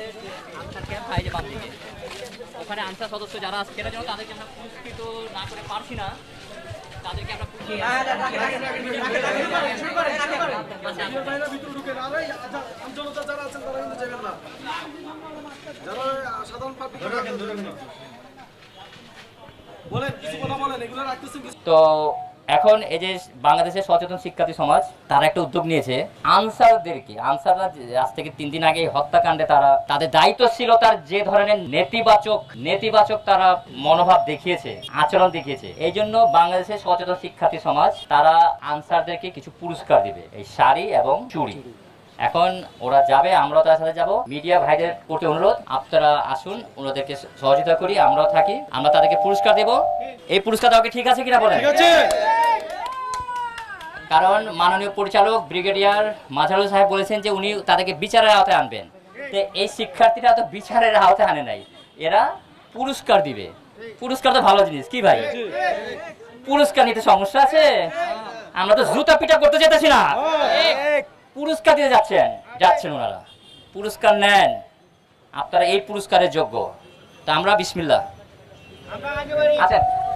আমাদের answer camp হয় যে বাম ওখানে আনসার সদস্য যারা আছে সেটা যেন তাদেরকে আমরা পুরস্কৃত না করে পারছি না তাদেরকে আমরা পুরস্কৃত- আচ্ছা, বাইরে ভিতরে ঢুকে না ভাই আমজনতা যারা আছেন তারা কিন্তু যাবেন না যারা সাধারণ পাবলিক বলেন কিছু কথা বলেন এগুলো রাখতেছেন কিছু তো এখন এই যে বাংলাদেশের সচেতন শিক্ষার্থী সমাজ, তারা একটা উদ্যোগ নিয়েছে। আনসারদেরকে, আনসাররা আজ থেকে তিন দিন আগে হত্যাকাণ্ডে তারা, তাদের দায়িত্বশীলতার যে ধরনের নেতিবাচক নেতিবাচক তারা মনোভাব দেখিয়েছে, আচরণ দেখিয়েছে, এই জন্য বাংলাদেশের সচেতন শিক্ষার্থী সমাজ, তারা আনসারদেরকে কিছু পুরস্কার দিবে, এই শাড়ি এবং চুড়ি। এখন ওরা যাবে, আমরাও তার সাথে যাব। মিডিয়া ভাইদের প্রতি অনুরোধ, আপনারা আসুন, ওনাদেরকে সহযোগিতা করি, আমরাও থাকি, আমরা তাদেরকে পুরস্কার দেব। এই পুরস্কার দেওয়া ঠিক আছে কিনা বলেন? কারণ মাননীয় পরিচালক ব্রিগেডিয়ার মাঝারুল সাহেব বলেছেন যে উনি তাদেরকে বিচারের আওতায় আনবেন। তো এই শিক্ষার্থীরা তো বিচারের আওতায় আনে নাই। এরা পুরস্কার দিবে। পুরস্কার তো ভালো জিনিস কি ভাই? পুরস্কার নিতে সমস্যা আছে? আমরা তো জুতা পিটা করতে যেতেছি না। পুরস্কার দিতে যাচ্ছেন। যাচ্ছেন ওনারা। পুরস্কার নেন। আপনারা এই পুরস্কারের যোগ্য। তা আমরা বিসমিল্লাহ। আচ্ছা